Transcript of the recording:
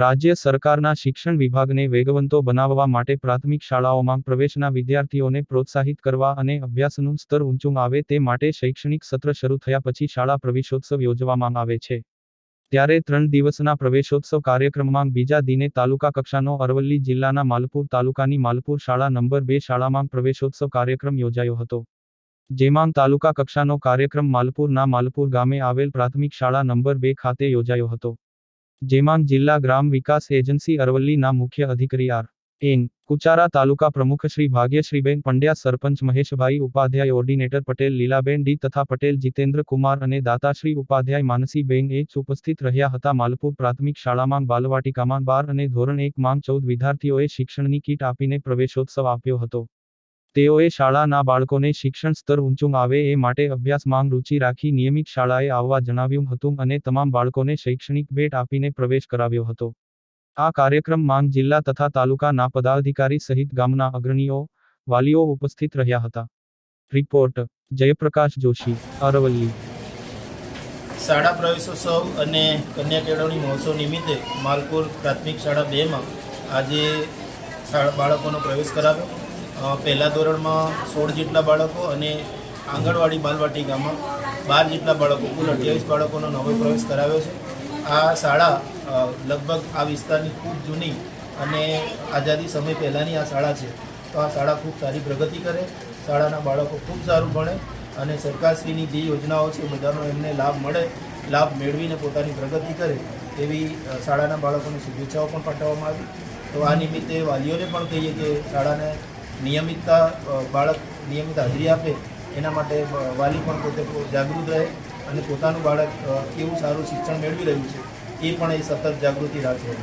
રાજ્ય સરકારના શિક્ષણ વિભાગને વેગવંતો બનાવવા માટે પ્રાથમિક શાળાઓમાં પ્રવેશના વિદ્યાર્થીઓને પ્રોત્સાહિત કરવા અને અભ્યાસનું સ્તર ઊંચું આવે તે માટે શૈક્ષણિક સત્ર શરૂ થયા પછી શાળા પ્રવેશોત્સવ યોજવામાં આવે છે. ત્યારે ત્રણ દિવસના પ્રવેશોત્સવ કાર્યક્રમમાં બીજા દિને તાલુકા કક્ષાનો અરવલ્લી જિલ્લાના માલપુર તાલુકાની માલપુર શાળા નંબર બે શાળામાં પ્રવેશોત્સવ કાર્યક્રમ યોજાયો હતો. જેમાં તાલુકા કક્ષાનો કાર્યક્રમ માલપુરના માલપુર ગામે આવેલ પ્રાથમિક શાળા નંબર બે ખાતે યોજાયો હતો. જેમાં જિલ્લા ગ્રામ વિકાસ એજન્સી અરવલ્લીના મુખ્ય અધિકારી આર. એન. કુચારા તાલુકા પ્રમુખ શ્રી ભાગ્યશ્રીબેન પંડ્યા, સરપંચ મહેશભાઈ ઉપાધ્યાય, ઓર્ડિનેટર પટેલ, લીલાબેન ડી તથા પટેલ જીતેન્દ્ર કુમાર અને દાતાશ્રી ઉપાધ્યાય માનસીબેન એ જ ઉપસ્થિત રહ્યા હતા. માલપુર પ્રાથમિક શાળામાં બાલવાટિકામાં બાર અને ધોરણ એક માંગ ચૌદ વિદ્યાર્થીઓએ શિક્ષણની કીટ આપીને પ્રવેશોત્સવ આપ્યો હતો. તેઓએ શાળાના બાળકોને શિક્ષણ સ્તર ઊંચું આવે એ માટે અભ્યાસમાં રુચિ રાખી નિયમિત શાળાએ આવવા જણાવ્યું હતું અને તમામ બાળકોને શૈક્ષણિક ભેટ આપીને પ્રવેશ કરાવ્યો હતો. આ કાર્યક્રમમાં જિલ્લા તથા તાલુકાના પદાધિકારી સહિત ગામના અગ્રણીઓ, વાલીઓ ઉપસ્થિત રહ્યા હતા. રિપોર્ટ, જયપ્રકાશ જોશી, અરવલ્લી. શાળા પ્રવેશોત્સવ અને કન્યા કેળવણી મહોત્સવ નિમિત્તે માલપુર પ્રાથમિક શાળા બેમાં આજે બાળકોનો પ્રવેશ કરાવ્યો. પહેલા ધોરણમાં સોળ જેટલા બાળકો અને આંગણવાડી બાલવાટિકામાં બાર જેટલા બાળકો, કુલ અઠ્યાવીસ બાળકોનો નવો પ્રવેશ કરાવ્યો છે. આ શાળા લગભગ આ વિસ્તારની ખૂબ જૂની અને આઝાદી સમય પહેલાંની આ શાળા છે. તો આ શાળા ખૂબ સારી પ્રગતિ કરે, શાળાના બાળકો ખૂબ સારું ભણે અને સરકારશ્રીની જે યોજનાઓ છે બધાનો એમને લાભ મળે, લાભ મેળવીને પોતાની પ્રગતિ કરે એવી શાળાના બાળકોને શુભેચ્છાઓ પણ પાઠવવામાં આવી. તો આ નિમિત્તે વાલીઓને પણ કહીએ કે શાળાને નિયમિતતા બાળક નિયમિત હાજરી આપે, એના માટે વાલી પણ પોતે જાગૃત રહે અને પોતાનું બાળક કેવું સારું શિક્ષણ મેળવી રહ્યું છે, એ પણ એ સતત જાગૃતિ રાખે.